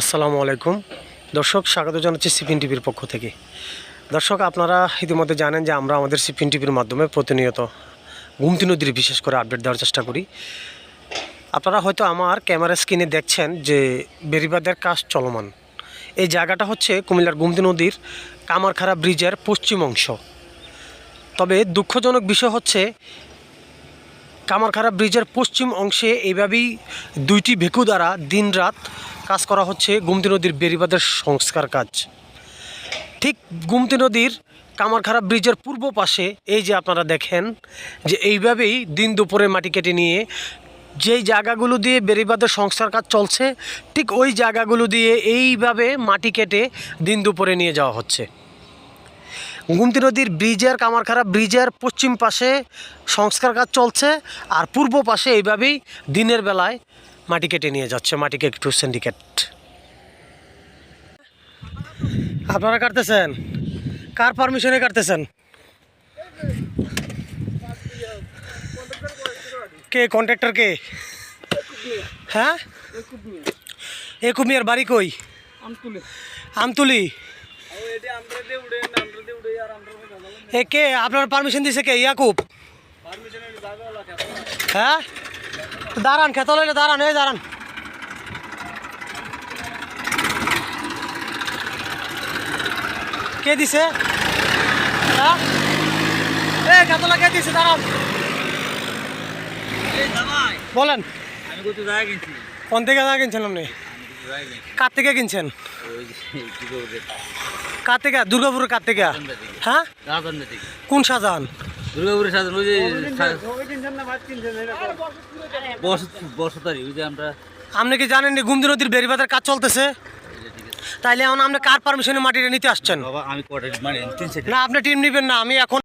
আসসালামু আলাইকুম। দর্শক, স্বাগত জানাচ্ছি সিপিন টিভির পক্ষ থেকে। দর্শক, আপনারা ইতিমধ্যে জানেন যে আমরা আমাদের সিপিন টিভির মাধ্যমে প্রতিনিয়ত গুমতি নদীর বিশেষ করে আপডেট দেওয়ার চেষ্টা করি। আপনারা হয়তো আমার ক্যামেরা স্ক্রিনে দেখছেন যে বেরিবাদের কাজ চলমান। এই জায়গাটা হচ্ছে কুমিল্লার গুমতি নদীর কামারখাড়া ব্রিজের পশ্চিম অংশ। তবে দুঃখজনক বিষয় হচ্ছে কামারখাড়া ব্রিজের পশ্চিম অংশে এইভাবেই দুইটি ভেকু দ্বারা দিনরাত কাজ করা হচ্ছে গুমতি নদীর বেরিবাদের সংস্কার কাজ। ঠিক গুমতি নদীর কামারখাড়া ব্রিজের পূর্ব পাশে এই যে আপনারা দেখেন যে এইভাবেই দিন দুপুরে মাটি কেটে নিয়ে যেই জায়গাগুলো দিয়ে বেরিবাদের সংস্কার কাজ চলছে, ঠিক ওই জায়গাগুলো দিয়ে এইভাবে মাটি কেটে দিন দুপুরে নিয়ে যাওয়া হচ্ছে। গুমতি নদীর ব্রিজের কামারখাড়া ব্রিজের পশ্চিম পাশে সংস্কার কাজ চলছে আর পূর্ব পাশে এইভাবেই দিনের বেলায় মাটি কেটে নিয়ে যাচ্ছে, মাটি একটু সিন্ডিকেট আপনারা কাটতেছেন? কার পারমিশনে কাটতেছেন? কে কন্ট্রাক্টর কে? হ্যাঁ? একুব মিয়ার বাড়ি কই? আমতুলি। আমতুলি? এ কে? আপনার পারমিশন দিছে কে? ইয়াকুব? হ্যাঁ? দাঁড়ান খেতে লইলে দাঁড়ান এই দাঁড়ান। কে দিছে? হ্যাঁ? এ খেতলা কে দিছে? দাঁড়ান। বলেন। আমি কত জায়গা কিনছি। কোন থেকে না জায়গা কিনছি কার থেকে কিনছেন? কার থেকে দুর্গাপুরের কার থেকে হ্যাঁ? কোন শাহজাহান দুর্গাপুরের সাথে ওই যে বর্ষতারি ওই যে আমরা আপনি কি জানেন গুমদি নদীর বেরিবাদের কাজ চলতেছে। তাইলে এখন আপনি কার পারমিশনে মাটিটা নিতে আসছেন? বাবা আমি না আপনি টিম নেবেন না আমি এখন